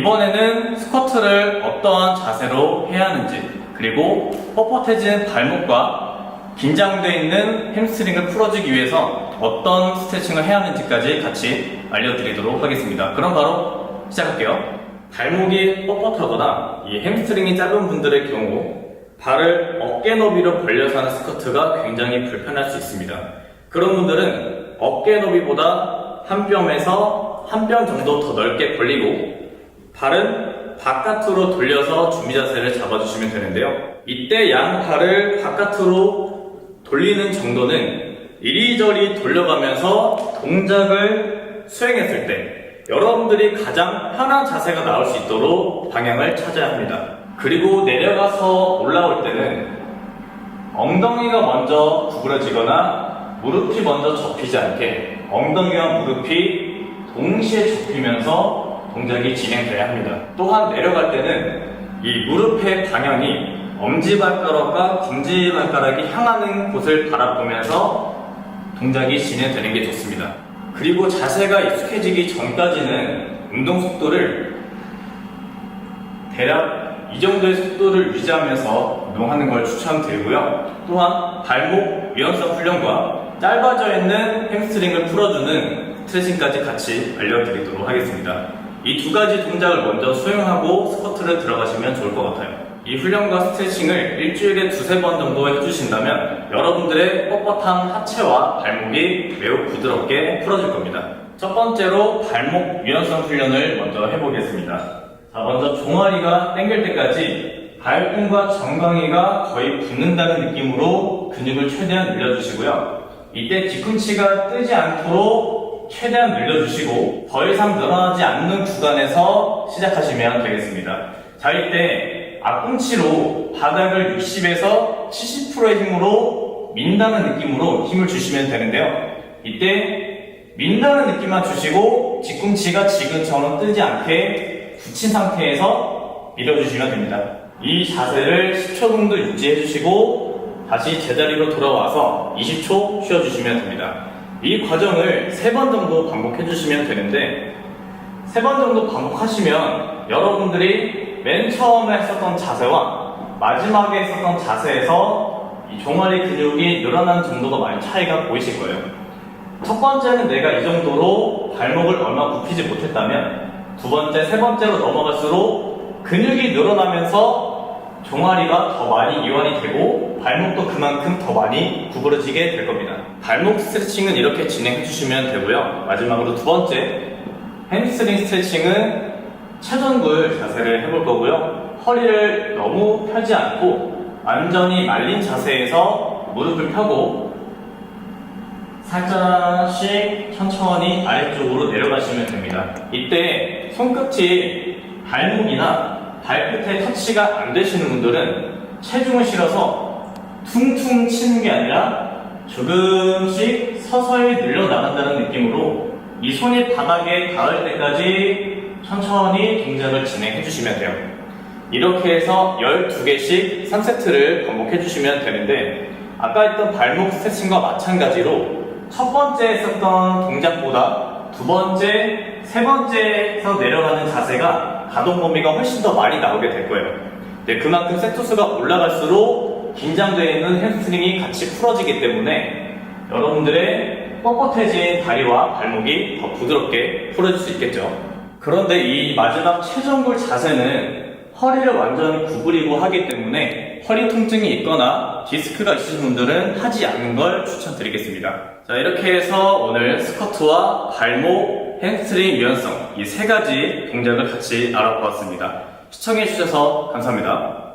이번에는 스쿼트를 어떠한 자세로 해야 하는지 그리고 뻣뻣해진 발목과 긴장되어 있는 햄스트링을 풀어주기 위해서 어떤 스트레칭을 해야 하는지까지 같이 알려드리도록 하겠습니다. 그럼 바로 시작할게요. 발목이 뻣뻣하거나 이 햄스트링이 짧은 분들의 경우 발을 어깨 너비로 벌려서 하는 스쿼트가 굉장히 불편할 수 있습니다. 그런 분들은 어깨 너비보다 한 뼘에서 한 뼘 정도 더 넓게 벌리고 발은 바깥으로 돌려서 준비 자세를 잡아주시면 되는데요. 이때 양 발을 바깥으로 돌리는 정도는 이리저리 돌려가면서 동작을 수행했을 때 여러분들이 가장 편한 자세가 나올 수 있도록 방향을 찾아야 합니다. 그리고 내려가서 올라올 때는 엉덩이가 먼저 구부러지거나 무릎이 먼저 접히지 않게 엉덩이와 무릎이 동시에 접히면서 동작이 진행돼야 합니다. 또한 내려갈 때는 이 무릎의 방향이 엄지발가락과 검지발가락이 향하는 곳을 바라보면서 동작이 진행되는 게 좋습니다. 그리고 자세가 익숙해지기 전까지는 운동 속도를 대략 이 정도의 속도를 유지하면서 운동하는 걸 추천드리고요. 또한 발목 유연성 훈련과 짧아져 있는 햄스트링을 풀어주는 스트레칭까지 같이 알려드리도록 하겠습니다. 이 두 가지 동작을 먼저 수행하고 스쿼트를 들어가시면 좋을 것 같아요. 이 훈련과 스트레칭을 일주일에 두세 번 정도 해주신다면 여러분들의 뻣뻣한 하체와 발목이 매우 부드럽게 풀어질 겁니다. 첫 번째로 발목 유연성 훈련을 먼저 해보겠습니다. 자, 먼저 종아리가 당길 때까지 발등과 정강이가 거의 붙는다는 느낌으로 근육을 최대한 늘려주시고요. 이때 뒤꿈치가 뜨지 않도록 최대한 늘려주시고 더 이상 늘어나지 않는 구간에서 시작하시면 되겠습니다. 자, 이때 앞꿈치로 바닥을 60에서 70%의 힘으로 민다는 느낌으로 힘을 주시면 되는데요. 이때 민다는 느낌만 주시고 뒤꿈치가 지금처럼 뜨지 않게 붙인 상태에서 밀어주시면 됩니다. 이 자세를 10초 정도 유지해 주시고 다시 제자리로 돌아와서 20초 쉬어주시면 됩니다. 이 과정을 3번 정도 반복해 주시면 되는데 3번 정도 반복하시면 여러분들이 맨 처음에 했었던 자세와 마지막에 했었던 자세에서 이 종아리 근육이 늘어나는 정도가 많이 차이가 보이실 거예요. 첫 번째는 내가 이 정도로 발목을 얼마 굽히지 못했다면 두 번째, 세 번째로 넘어갈수록 근육이 늘어나면서 종아리가 더 많이 이완이 되고 발목도 그만큼 더 많이 구부러지게 될 겁니다. 발목 스트레칭은 이렇게 진행해 주시면 되고요. 마지막으로 두 번째, 햄스트링 스트레칭은 최전굴 자세를 해볼 거고요. 허리를 너무 펴지 않고 완전히 말린 자세에서 무릎을 펴고 살짝씩 천천히 아래쪽으로 내려가시면 됩니다. 이때 손끝이 발목이나 발끝에 터치가 안 되시는 분들은 체중을 실어서 퉁퉁 치는 게 아니라 조금씩 서서히 늘려나간다는 느낌으로 이 손이 바닥에 닿을 때까지 천천히 동작을 진행해 주시면 돼요. 이렇게 해서 12개씩 3세트를 반복해 주시면 되는데 아까 했던 발목 스트레칭과 마찬가지로 첫 번째 했었던 동작보다 두 번째, 세 번째에서 내려가는 자세가 가동 범위가 훨씬 더 많이 나오게 될 거예요. 네, 그만큼 세트 수가 올라갈수록 긴장되어 있는 햄스트링이 같이 풀어지기 때문에 여러분들의 뻣뻣해진 다리와 발목이 더 부드럽게 풀어질 수 있겠죠. 그런데 이 마지막 최전골 자세는 허리를 완전히 구부리고 하기 때문에 허리 통증이 있거나 디스크가 있으신 분들은 하지 않는 걸 추천드리겠습니다. 자, 이렇게 해서 오늘 스쿼트와 발목, 햄스트링 유연성 이 세 가지 동작을 같이 알아보았습니다. 시청해주셔서 감사합니다.